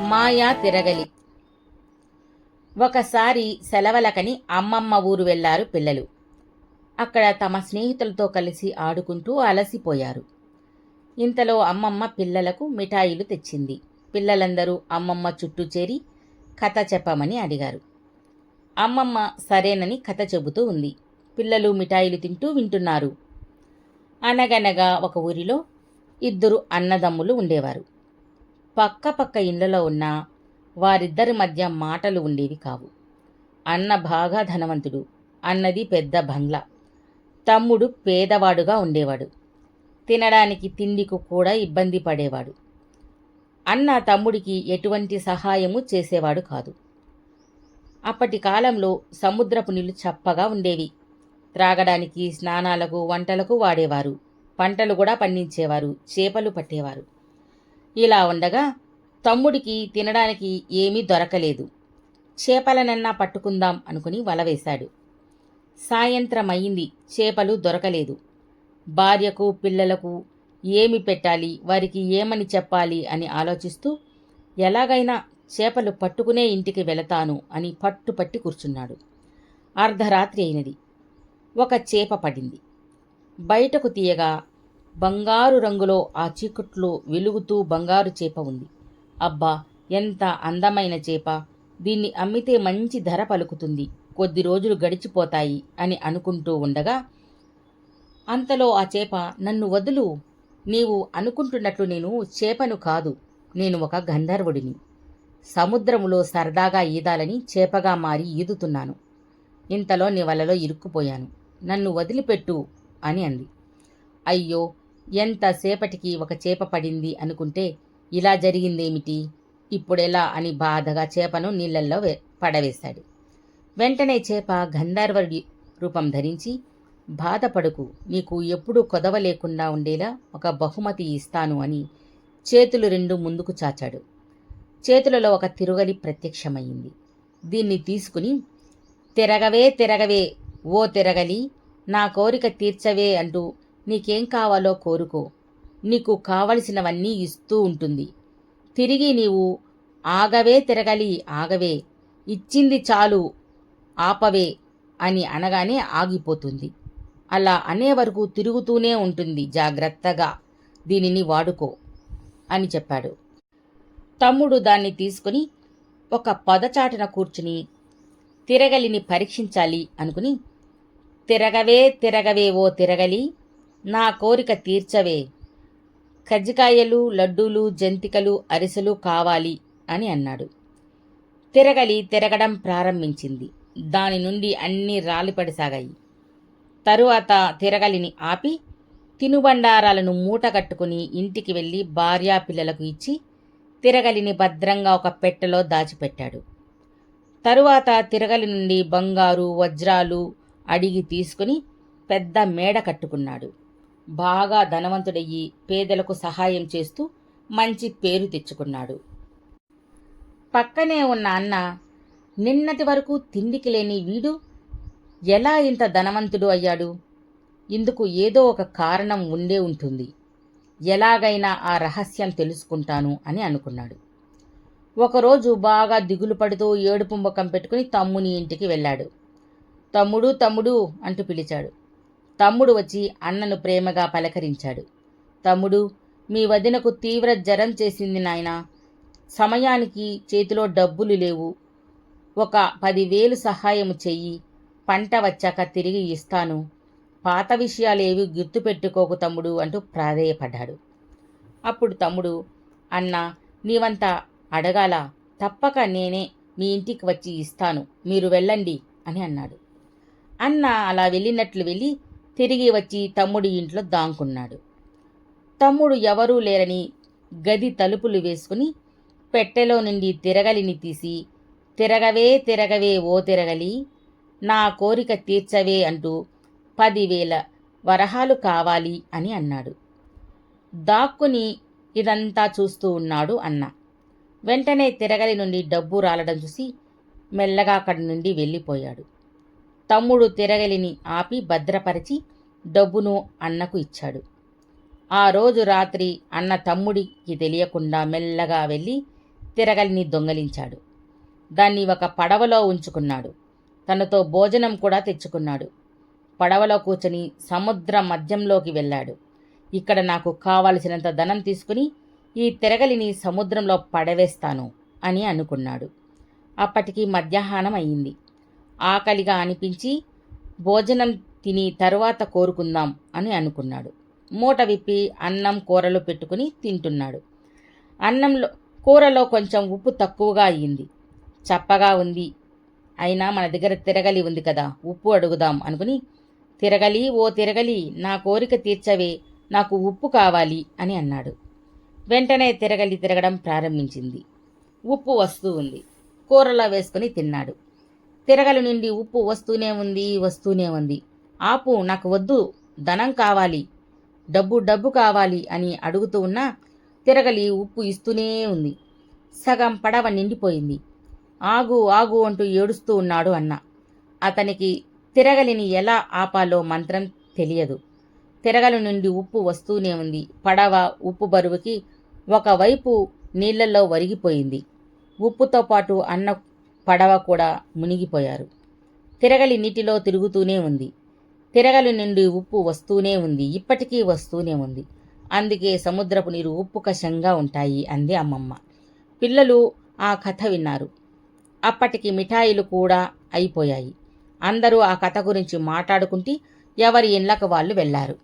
మాయా తిరగలి. ఒకసారి సెలవలకని అమ్మమ్మ ఊరు వెళ్ళారు పిల్లలు. అక్కడ తమ స్నేహితులతో కలిసి ఆడుకుంటూ అలసిపోయారు. ఇంతలో అమ్మమ్మ పిల్లలకు మిఠాయిలు తెచ్చింది. పిల్లలందరూ అమ్మమ్మ చుట్టూ చేరి కథ చెప్పమని అడిగారు. అమ్మమ్మ సరేనని కథ చెబుతూ ఉంది. పిల్లలు మిఠాయిలు తింటూ వింటున్నారు. అనగనగా ఒక ఊరిలో ఇద్దరు అన్నదమ్ములు ఉండేవారు. పక్క పక్క ఇళ్ళలో ఉన్న వారిద్దరి మధ్య మాటలు ఉండేవి కావు. అన్న బాగా ధనవంతుడు అన్నది పెద్ద బంగ్లా. తమ్ముడు పేదవాడుగా ఉండేవాడు. తినడానికి తిండికి కూడా ఇబ్బంది పడేవాడు. అన్న తమ్ముడికి ఎటువంటి సహాయము చేసేవాడు కాదు. అప్పటి కాలంలో సముద్రపు నీళ్ళు చప్పగా ఉండేవి. త్రాగడానికి స్నానాలకు వంటలకు వాడేవారు. పంటలు కూడా పండించేవారు. చేపలు పట్టేవారు. ఇలా ఉండగా తమ్ముడికి తినడానికి ఏమీ దొరకలేదు. చేపలనన్నా పట్టుకుందాం అనుకుని వల వేశాడు. సాయంత్రం అయింది చేపలు దొరకలేదు. భార్యకు పిల్లలకు ఏమి పెట్టాలి వారికి ఏమని చెప్పాలి అని ఆలోచిస్తూ ఎలాగైనా చేపలు పట్టుకునే ఇంటికి వెళతాను అని పట్టుపట్టి కూర్చున్నాడు. అర్ధరాత్రి అయినది. ఒక చేప పడింది. బయటకు తీయగా బంగారు రంగులో ఆ చీకట్లో వెలుగుతూ బంగారు చేప ఉంది. అబ్బా ఎంత అందమైన చేప! దీన్ని అమ్మితే మంచి ధర పలుకుతుంది. కొద్ది రోజులు గడిచిపోతాయి అని అనుకుంటూ ఉండగా అంతలో ఆ చేప నన్ను వదులు! నీవు అనుకుంటున్నట్లు నేను చేపను కాదు నేను ఒక గంధర్వుడిని. సముద్రములో సరదాగా ఈదాలని చేపగా మారి ఈదుతున్నాను. ఇంతలో నీ వలలో ఇరుక్కుపోయాను. నన్ను వదిలిపెట్టు! అని అంది. అయ్యో ఎంతసేపటికి ఒక చేప పడింది అనుకుంటే ఇలా జరిగిందేమిటి? ఇప్పుడెలా అని బాధగా చేపను నీళ్ళల్లో పడవేశాడు. వెంటనే చేప గంధర్వుడి రూపం ధరించి బాధపడుకు నీకు ఎప్పుడూ కొదవ లేకుండా ఉండేలా ఒక బహుమతి ఇస్తాను అని చేతులు రెండు ముందుకు చాచాడు. చేతులలో ఒక తిరుగలి ప్రత్యక్షమయ్యింది. దీన్ని తీసుకుని తిరగవే తిరగవే ఓ తిరగలి నా కోరిక తీర్చవే అంటూ నీకేం కావాలో కోరుకో. నీకు కావలసినవన్నీ ఇస్తూ ఉంటుంది. తిరిగి నీవు ఆగవే తిరగలి ఆగవే. ఇచ్చింది చాలు ఆపవే అని అనగానే ఆగిపోతుంది. అలా అనే వరకు తిరుగుతూనే ఉంటుంది జాగ్రత్తగా. దీనిని వాడుకో అని చెప్పాడు. తమ్ముడు దాన్ని తీసుకుని ఒక పదచాటున కూర్చుని తిరగలిని పరీక్షించాలి అనుకుని తిరగవే తిరగవే ఓ తిరగలి నా కోరిక తీర్చవే. కజ్జికాయలు లడ్డూలు జంతికలు అరిసెలు కావాలి అని అన్నాడు. తిరగలి తిరగడం ప్రారంభించింది. దాని నుండి అన్నీ రాలిపడిసాగాయి. తరువాత తిరగలిని ఆపి తినుబండారాలను మూట కట్టుకుని ఇంటికి వెళ్ళి భార్యా పిల్లలకు ఇచ్చి తిరగలిని భద్రంగా ఒక పెట్టెలో దాచిపెట్టాడు. తరువాత తిరగలి నుండి బంగారు వజ్రాలు అడిగి తీసుకుని పెద్ద మేడ కట్టుకున్నాడు. బాగా ధనవంతుడయ్యి పేదలకు సహాయం చేస్తూ మంచి పేరు తెచ్చుకున్నాడు. పక్కనే ఉన్న అన్న నిన్నటి వరకు తిండికి లేని వీడు ఎలా ఇంత ధనవంతుడు అయ్యాడు? ఇందుకు ఏదో ఒక కారణం ఉండే ఉంటుంది. ఎలాగైనా ఆ రహస్యం తెలుసుకుంటాను అని అనుకున్నాడు. ఒకరోజు బాగా దిగులు పడుతూ ఏడుపు ముఖం పెట్టుకుని తమ్ముని ఇంటికి వెళ్ళాడు. తమ్ముడు తమ్ముడు అంటూ పిలిచాడు. తమ్ముడు వచ్చి అన్నను ప్రేమగా పలకరించాడు. తమ్ముడు మీ వదినకు తీవ్ర జ్వరం చేసింది నాయన. సమయానికి చేతిలో డబ్బులు లేవు. ఒక పదివేలు సహాయం చెయ్యి. పంట వచ్చాక తిరిగి ఇస్తాను. పాత విషయాలేవి గుర్తుపెట్టుకోకు తమ్ముడు అంటూ ప్రాధేయపడ్డాడు. అప్పుడు తమ్ముడు అన్న నీవంత అడగాల. తప్పక నేనే మీ ఇంటికి వచ్చి ఇస్తాను. మీరు వెళ్ళండి అని అన్నాడు. అన్న అలా వెళ్ళినట్లు వెళ్ళి తిరిగి వచ్చి తమ్ముడి ఇంట్లో దాంకున్నాడు. తమ్ముడు ఎవరూ లేరని గది తలుపులు వేసుకుని పెట్టెలో నుండి తిరగలిని తీసి తిరగవే తిరగవే ఓ తిరగలి నా కోరిక తీర్చవే అంటూ పదివేల వరహాలు కావాలి అని అన్నాడు. దాక్కుని ఇదంతా చూస్తూ ఉన్నాడు అన్న. వెంటనే తిరగలి నుండి డబ్బు రాలడం చూసి మెల్లగా అక్కడి నుండి వెళ్ళిపోయాడు. తమ్ముడు తిరగలిని ఆపి భద్రపరిచి డబ్బును అన్నకు ఇచ్చాడు. ఆ రోజు రాత్రి అన్న తమ్ముడికి తెలియకుండా మెల్లగా వెళ్ళి తిరగలిని దొంగలించాడు. దాన్ని ఒక పడవలో ఉంచుకున్నాడు. తనతో భోజనం కూడా తెచ్చుకున్నాడు. పడవలో కూర్చొని సముద్ర మధ్యంలోకి వెళ్ళాడు. ఇక్కడ నాకు కావలసినంత ధనం తీసుకుని ఈ తిరగలిని సముద్రంలో పడవేస్తాను అని అనుకున్నాడు. అప్పటికి మధ్యాహ్నం అయింది. ఆకలిగా అనిపించి భోజనం తిని తరువాత కోరుకుందాం అని అనుకున్నాడు. మూట విప్పి అన్నం కూరలు పెట్టుకుని తింటున్నాడు. అన్నంలో కూరలో కొంచెం ఉప్పు తక్కువగా అయ్యింది. చప్పగా ఉంది. అయినా మన దగ్గర తిరగలి ఉంది కదా ఉప్పు అడుగుదాం అనుకుని తిరగలి ఓ తిరగలి నా కోరిక తీర్చవే నాకు ఉప్పు కావాలి అని అన్నాడు. వెంటనే తిరగలి తిరగడం ప్రారంభించింది. ఉప్పు వస్తూ ఉంది. కూరలో వేసుకుని తిన్నాడు. తిరగలి నుండి ఉప్పు వస్తూనే ఉంది వస్తూనే ఉంది. ఆపు నాకు వద్దు ధనం కావాలి డబ్బు డబ్బు కావాలి అని అడుగుతూ ఉన్నా తిరగలి ఉప్పు ఇస్తూనే ఉంది. సగం పడవ నిండిపోయింది. ఆగు ఆగు అంటూ ఏడుస్తూ ఉన్నాడు అన్న. అతనికి తిరగలిని ఎలా ఆపాలో మంత్రం తెలియదు. తిరగలి నుండి ఉప్పు వస్తూనే ఉంది. పడవ ఉప్పు బరువుకి ఒకవైపు నీళ్ళలో వరిగిపోయింది. ఉప్పుతో పాటు అన్న పడవ కూడా మునిగిపోయారు. తిరగలి నీటిలో తిరుగుతూనే ఉంది. తిరగలి నుండి ఉప్పు వస్తూనే ఉంది. ఇప్పటికీ వస్తూనే ఉంది. అందుకే సముద్రపు నీరు ఉప్పు కషంగా ఉంటాయి అంది అమ్మమ్మ. పిల్లలు ఆ కథ విన్నారు. అప్పటికి మిఠాయిలు కూడా అయిపోయాయి. అందరూ ఆ కథ గురించి మాట్లాడుకుంటూ ఎవరి ఇళ్ళకు వాళ్ళు వెళ్ళారు